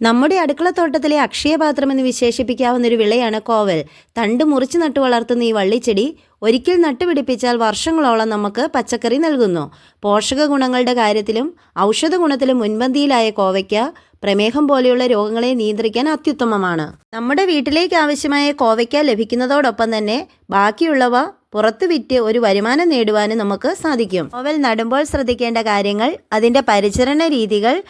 നമ്മുടെ അടുക്കളത്തോട്ടത്തിലെ അക്ഷയപാത്രം എന്ന് വിശേഷിപ്പിക്കാവുന്ന ഒരു വിളയാണ് കോവൽ. തണ്ട് മുറിച്ച് നട്ടു വളർത്തുന്ന ഈ വള്ളിച്ചെടി ഒരിക്കൽ നട്ടുപിടിപ്പിച്ചാൽ വർഷങ്ങളോളം നമുക്ക് പച്ചക്കറി നൽകുന്നു. പോഷക ഗുണങ്ങളുടെ കാര്യത്തിലും ഔഷധ ഗുണത്തിലും മുൻപന്തിയിലായ കോവയ്ക്ക പ്രമേഹം പോലെയുള്ള രോഗങ്ങളെ നിയന്ത്രിക്കാൻ അത്യുത്തമമാണ്. നമ്മുടെ വീട്ടിലേക്ക് ആവശ്യമായ കോവയ്ക്ക ലഭിക്കുന്നതോടൊപ്പം തന്നെ ബാക്കിയുള്ളവ പുറത്ത് വിറ്റ് ഒരു വരുമാനം നേടുവാനും നമുക്ക് സാധിക്കും. കോവൽ നടുമ്പോൾ ശ്രദ്ധിക്കേണ്ട കാര്യങ്ങൾ അതിന്റെ പരിചരണ രീതികൾ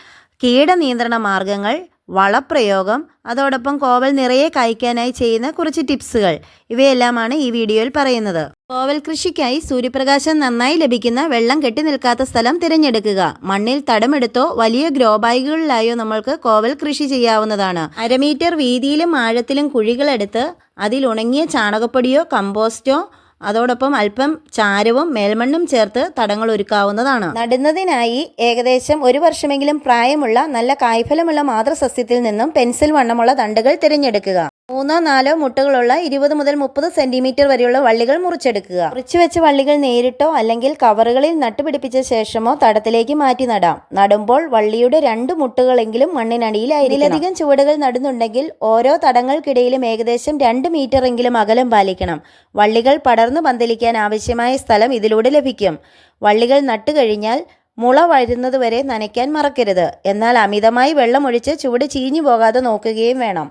കീടനിയന്ത്രണ മാർഗങ്ങൾ വളപ്രയോഗം അതോടൊപ്പം കോവൽ നിറയെ കായ്ക്കാനായി ചെയ്യുന്ന കുറച്ച് ടിപ്സുകൾ. ഇവയെല്ലാമാണ് ഈ വീഡിയോയിൽ പറയുന്നത്. കോവൽ കൃഷിക്കായി സൂര്യപ്രകാശം നന്നായി ലഭിക്കുന്ന വെള്ളം കെട്ടി നിൽക്കാത്ത സ്ഥലം തിരഞ്ഞെടുക്കുക. മണ്ണിൽ തടമെടുത്തോ വലിയ ഗ്രോ ബാഗുകളിലായോ നമ്മൾക്ക് കോവൽ കൃഷി ചെയ്യാവുന്നതാണ്. അരമീറ്റർ വീതിയിലും ആഴത്തിലും കുഴികളെടുത്ത് അതിൽ ഉണങ്ങിയ ചാണകപ്പൊടിയോ കമ്പോസ്റ്റോ അതോടൊപ്പം അല്പം ചാരവും മേൽമണ്ണും ചേർത്ത് തടങ്ങൾ ഒരുക്കാവുന്നതാണ്. നടുന്നതിനായി ഏകദേശം ഒരു വർഷമെങ്കിലും പ്രായമുള്ള നല്ല കായ്ഫലമുള്ള മാതൃസസ്യത്തിൽ നിന്നും പെൻസിൽ വണ്ണമുള്ള തണ്ടുകൾ തിരഞ്ഞെടുക്കുക. മൂന്നോ നാലോ മുട്ടുകളുള്ള ഇരുപത് മുതൽ മുപ്പത് സെന്റിമീറ്റർ വരെയുള്ള വള്ളികൾ മുറിച്ചെടുക്കുക. മുറിച്ചു വെച്ച വള്ളികൾ നേരിട്ടോ അല്ലെങ്കിൽ കവറുകളിൽ നട്ടുപിടിപ്പിച്ച ശേഷമോ തടത്തിലേക്ക് മാറ്റി നടാം. നടുമ്പോൾ വള്ളിയുടെ രണ്ട് മുട്ടുകളെങ്കിലും മണ്ണിനടിയിലായിരിക്കും ഇതിലധികം ചുവടുകൾ നടുന്നുണ്ടെങ്കിൽ ഓരോ തടങ്ങൾക്കിടയിലും ഏകദേശം രണ്ട് മീറ്റർ എങ്കിലും അകലം പാലിക്കണം. വള്ളികൾ പടർന്നു പന്തലിക്കാൻ ആവശ്യമായ സ്ഥലം ഇതിലൂടെ ലഭിക്കും. വള്ളികൾ നട്ടുകഴിഞ്ഞാൽ മുള വരുന്നതുവരെ നനയ്ക്കാൻ മറക്കരുത്. എന്നാൽ അമിതമായി വെള്ളമൊഴിച്ച് ചുവട് ചീഞ്ഞു പോകാതെ നോക്കുകയും വേണം.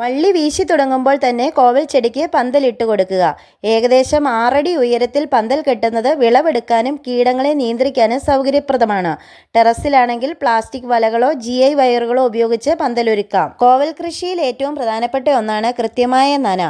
വള്ളി വീശി തുടങ്ങുമ്പോൾ തന്നെ കോവൽ ചെടിക്ക് പന്തലിട്ട് കൊടുക്കുക. ഏകദേശം ആറടി ഉയരത്തിൽ പന്തൽ കെട്ടുന്നത് വിളവെടുക്കാനും കീടങ്ങളെ നിയന്ത്രിക്കാനും സൗകര്യപ്രദമാണ്. ടെറസിലാണെങ്കിൽ പ്ലാസ്റ്റിക് വലകളോ ജി ഐ വയറുകളോ ഉപയോഗിച്ച് പന്തലൊരുക്കാം. കോവൽ കൃഷിയിൽ ഏറ്റവും പ്രധാനപ്പെട്ട ഒന്നാണ് കൃത്യമായ നന.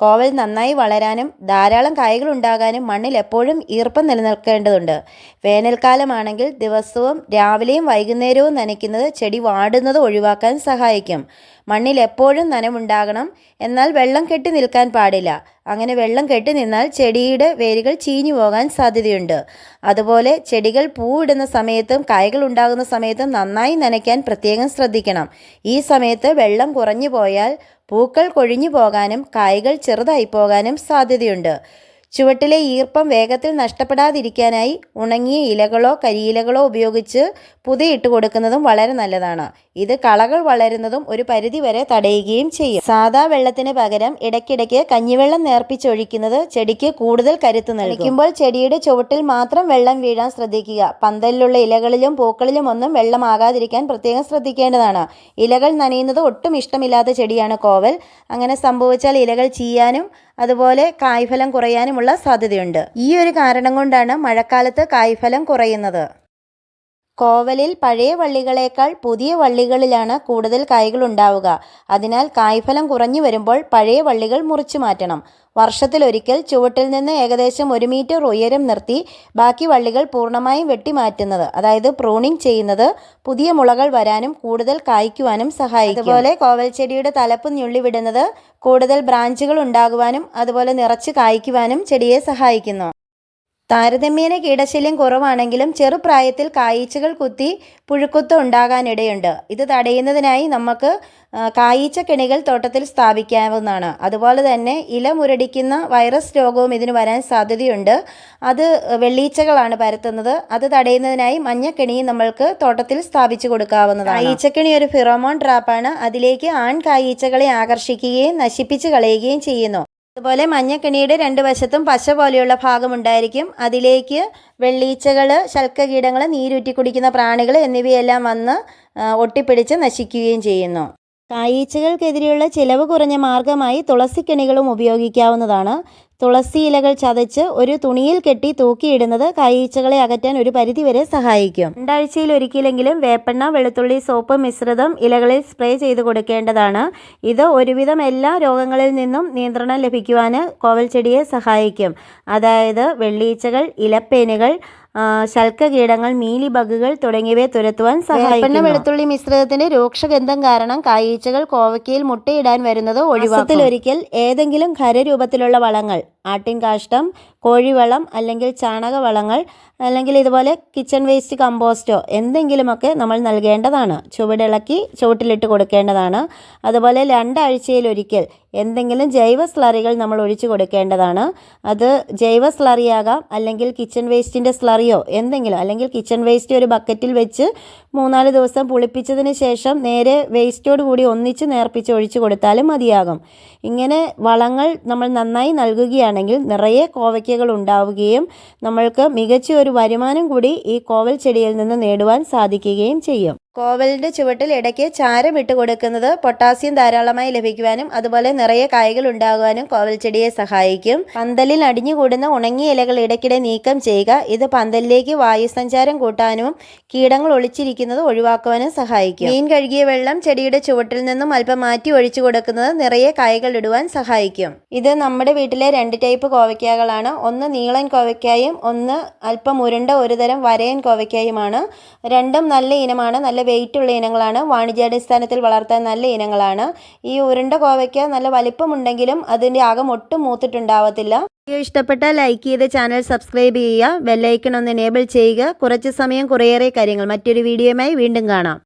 കോവൽ നന്നായി വളരാനും ധാരാളം കായ്കൾ ഉണ്ടാകാനും മണ്ണിൽ എപ്പോഴും ഈർപ്പം നിലനിൽക്കേണ്ടതുണ്ട്. വേനൽക്കാലമാണെങ്കിൽ ദിവസവും രാവിലെയും വൈകുന്നേരവും നനയ്ക്കുന്നത് ചെടി വാടുന്നത് ഒഴിവാക്കാൻ സഹായിക്കും. മണ്ണിൽ എപ്പോഴും നനവുണ്ടാകണം. എന്നാൽ വെള്ളം കെട്ടി നിൽക്കാൻ പാടില്ല. അങ്ങനെ വെള്ളം കെട്ടി നിന്നാൽ ചെടിയുടെ വേരുകൾ ചീഞ്ഞു പോകാൻ സാധ്യതയുണ്ട്. അതുപോലെ ചെടികൾ പൂവിടുന്ന സമയത്തും കായകൾ ഉണ്ടാകുന്ന സമയത്തും നന്നായി നനയ്ക്കാൻ പ്രത്യേകം ശ്രദ്ധിക്കണം. ഈ സമയത്ത് വെള്ളം കുറഞ്ഞു പോയാൽ പൂക്കൾ കൊഴിഞ്ഞു പോകാനും കായകൾ ചെറുതായി പോകാനും സാധ്യതയുണ്ട്. ചുവട്ടിലെ ഈർപ്പം വേഗത്തിൽ നഷ്ടപ്പെടാതിരിക്കാനായി ഉണങ്ങിയ ഇലകളോ കരിയിലകളോ ഉപയോഗിച്ച് പുതയിട്ട് കൊടുക്കുന്നതും വളരെ നല്ലതാണ്. ഇത് കളകൾ വളരുന്നതും ഒരു പരിധിവരെ തടയുകയും ചെയ്യും. സാധാ വെള്ളത്തിന് പകരം ഇടയ്ക്കിടയ്ക്ക് കഞ്ഞിവെള്ളം നേർപ്പിച്ചൊഴിക്കുന്നത് ചെടിക്ക് കൂടുതൽ കരുത്ത് നൽകുമ്പോൾ ചെടിയുടെ ചുവട്ടിൽ മാത്രം വെള്ളം വീഴാൻ ശ്രദ്ധിക്കുക. പന്തലിലുള്ള ഇലകളിലും പൂക്കളിലും ഒന്നും വെള്ളമാകാതിരിക്കാൻ പ്രത്യേകം ശ്രദ്ധിക്കേണ്ടതാണ്. ഇലകൾ നനയുന്നത് ഒട്ടും ഇഷ്ടമില്ലാത്ത ചെടിയാണ് കോവൽ. അങ്ങനെ സംഭവിച്ചാൽ ഇലകൾ ചീയാനും അതുപോലെ കായ്ഫലം കുറയാനുമുള്ള സാധ്യതയുണ്ട്. ഈ ഒരു കാരണം കൊണ്ടാണ് മഴക്കാലത്ത് കായ്ഫലം കുറയുന്നത്. കോവലിൽ പഴയ വള്ളികളേക്കാൾ പുതിയ വള്ളികളിലാണ് കൂടുതൽ കായ്കൾ ഉണ്ടാവുക. അതിനാൽ കായ്ഫലം കുറഞ്ഞു വരുമ്പോൾ പഴയ വള്ളികൾ മുറിച്ചു മാറ്റണം. വർഷത്തിലൊരിക്കൽ ചുവട്ടിൽ നിന്ന് ഏകദേശം ഒരു മീറ്റർ ഉയരം നിർത്തി ബാക്കി വള്ളികൾ പൂർണമായും വെട്ടിമാറ്റുന്നത് അതായത് പ്രൂണിംഗ് ചെയ്യുന്നത് പുതിയ മുളകൾ വരാനും കൂടുതൽ കായ്ക്കുവാനും സഹായിക്കും. അതുപോലെ കോവൽ ചെടിയുടെ തലപ്പ് ഞുള്ളിവിടുന്നത് കൂടുതൽ ബ്രാഞ്ചുകൾ ഉണ്ടാകുവാനും അതുപോലെ നിറച്ച് കായ്ക്കുവാനും ചെടിയെ സഹായിക്കുന്നു. താരതമ്യേന കീടശല്യം കുറവാണെങ്കിലും ചെറുപ്രായത്തിൽ കായീച്ചകൾ കുത്തി പുഴുക്കുത്ത് ഉണ്ടാകാനിടയുണ്ട്. ഇത് തടയുന്നതിനായി നമുക്ക് കായീച്ച കെണികൾ തോട്ടത്തിൽ സ്ഥാപിക്കാവുന്നതാണ്. അതുപോലെ തന്നെ ഇല മുരടിക്കുന്ന വൈറസ് രോഗവും ഇതിന് വരാൻ സാധ്യതയുണ്ട്. അത് വെള്ളീച്ചകളാണ് പരത്തുന്നത്. അത് തടയുന്നതിനായി മഞ്ഞക്കെണിയും നമ്മൾക്ക് തോട്ടത്തിൽ സ്ഥാപിച്ചു കൊടുക്കാവുന്നതാണ്. കായീച്ചക്കെണി ഒരു ഫിറോമോൺ ട്രാപ്പാണ്. അതിലേക്ക് ആൺ കായീച്ചകളെ ആകർഷിക്കുകയും നശിപ്പിച്ച് കളയുകയും ചെയ്യുന്നു. അതുപോലെ മഞ്ഞക്കിണിയുടെ രണ്ട് വശത്തും പശ പോലെയുള്ള ഭാഗം ഉണ്ടായിരിക്കും. അതിലേക്ക് വെള്ളീച്ചകൾ ശൽക്കകീടങ്ങൾ നീരൂറ്റി കുടിക്കുന്ന പ്രാണികൾ എന്നിവയെല്ലാം വന്ന് ഒട്ടിപ്പിടിച്ച് നശിക്കുകയും ചെയ്യുന്നു. കായീച്ചകൾക്കെതിരെയുള്ള ചിലവ് കുറഞ്ഞ മാർഗമായി തുളസിക്കണികളും ഉപയോഗിക്കാവുന്നതാണ്. തുളസി ഇലകൾ ചതച്ച് ഒരു തുണിയിൽ കെട്ടി തൂക്കിയിടുന്നത് കായീച്ചകളെ അകറ്റാൻ ഒരു പരിധിവരെ സഹായിക്കും. രണ്ടാഴ്ചയിൽ ഒരിക്കലെങ്കിലും വേപ്പെണ്ണ വെളുത്തുള്ളി സോപ്പ് മിശ്രിതം ഇലകളിൽ സ്പ്രേ ചെയ്ത് കൊടുക്കേണ്ടതാണ്. ഇത് ഒരുവിധം എല്ലാ രോഗങ്ങളിൽ നിന്നും നിയന്ത്രണം ലഭിക്കുവാൻ കോവൽ ചെടിയെ സഹായിക്കും. അതായത് വെള്ളീച്ചകൾ ഇലപ്പേനുകൾ ശൽക്കകീടങ്ങൾ മീലി ബഗുകൾ തുടങ്ങിയവയെ തുരത്തുവാൻ സഹായിക്കുന്നു. വെളുത്തുള്ളി മിശ്രിതത്തിന്റെ രൂക്ഷഗന്ധം കാരണം കായീച്ചകൾ കോവയ്ക്കയിൽ മുട്ടയിടാൻ വരുന്നത് ഒഴിവാക്കത്തിലൊരിക്കൽ ഏതെങ്കിലും ഖരരൂപത്തിലുള്ള വളങ്ങൾ ആട്ടിൻ കാഷ്ടം കോഴിവളം അല്ലെങ്കിൽ ചാണകവളങ്ങൾ അല്ലെങ്കിൽ ഇതുപോലെ കിച്ചൺ വേസ്റ്റ് കമ്പോസ്റ്റോ എന്തെങ്കിലുമൊക്കെ നമ്മൾ നൽകേണ്ടതാണ്. ചുവടിളക്കി ചുവട്ടിലിട്ട് കൊടുക്കേണ്ടതാണ്. അതുപോലെ രണ്ടാഴ്ചയിലൊരിക്കൽ എന്തെങ്കിലും ജൈവ സ്ലറികൾ നമ്മൾ ഒഴിച്ചു കൊടുക്കേണ്ടതാണ്. അത് ജൈവ സ്ലറിയാകാം അല്ലെങ്കിൽ കിച്ചൺ വേസ്റ്റിന്റെ സ്ലറിയോ എന്തെങ്കിലും അല്ലെങ്കിൽ കിച്ചൺ വേസ്റ്റ് ഒരു ബക്കറ്റിൽ വെച്ച് മൂന്നാൽ ദിവസം പുളിപ്പിച്ചതിന് ശേഷം നേരെ വേസ്റ്റോട് കൂടി ഒന്നിച്ച് നേർപ്പിച്ച് ഒഴിച്ചു കൊടുത്താലും മതിയാകും. ഇങ്ങനെ വളങ്ങൾ നമ്മൾ നന്നായി നൽകുകയാണെങ്കിൽ നിറയെ കോവയ്ക്കകൾ ഉണ്ടാവുകയും നമ്മൾക്ക് മികച്ച ഒരു വരുമാനം കൂടി ഈ കോവൽ ചെടിയിൽ നിന്ന് നേടുവാൻ സാധിക്കുകയും ചെയ്യും. കോവലിന്റെ ചുവട്ടിൽ ഇടയ്ക്ക് ചാരം ഇട്ട് കൊടുക്കുന്നത് പൊട്ടാസ്യം ധാരാളമായി ലഭിക്കുവാനും അതുപോലെ നിറയെ കായ്കൾ ഉണ്ടാകുവാനും കോവൽ ചെടിയെ സഹായിക്കും. പന്തലിൽ അടിഞ്ഞുകൂടുന്ന ഉണങ്ങിയ ഇലകൾ ഇടയ്ക്കിടെ നീക്കം ചെയ്യുക ഇത് പന്തലിലേക്ക് വായുസഞ്ചാരം കൂട്ടാനും കീടങ്ങൾ ഒളിച്ചിരിക്കുന്നത് ഒഴിവാക്കുവാനും സഹായിക്കും. മീൻ കഴുകിയ വെള്ളം ചെടിയുടെ ചുവട്ടിൽ നിന്നും അല്പം മാറ്റി ഒഴിച്ചു കൊടുക്കുന്നത് നിറയെ കായ്കൾ ഇടുവാൻ സഹായിക്കും. ഇത് നമ്മുടെ വീട്ടിലെ രണ്ട് ടൈപ്പ് കോവയ്ക്കകളാണ്. ഒന്ന് നീളൻ കോവയ്ക്കായും ഒന്ന് അല്പം ഉരുണ്ട ഒരുതരം വരയൻ കോവയ്ക്കായുമാണ്. രണ്ടും നല്ല ഇനമാണ്. നല്ല വെയിറ്റ് ഉള്ള ഇനങ്ങളാണ്. വാണിജ്യാടിസ്ഥാനത്തിൽ വളർത്താൻ നല്ല ഇനങ്ങളാണ്. ഈ ഉരുണ്ട കോവയ്ക്ക നല്ല വലിപ്പമുണ്ടെങ്കിലും അതിന്റെ അകം ഒട്ടും മൂത്തിട്ടുണ്ടാവത്തില്ല. വീഡിയോ ഇഷ്ടപ്പെട്ട ലൈക്ക് ചെയ്ത് ചാനൽ സബ്സ്ക്രൈബ് ചെയ്യുക. ബെല്ലൈക്കൺ ഒന്ന് എനേബിൾ ചെയ്യുക. കുറച്ച് സമയം കുറേയേറെ കാര്യങ്ങൾ മറ്റൊരു വീഡിയോയുമായി വീണ്ടും കാണാം.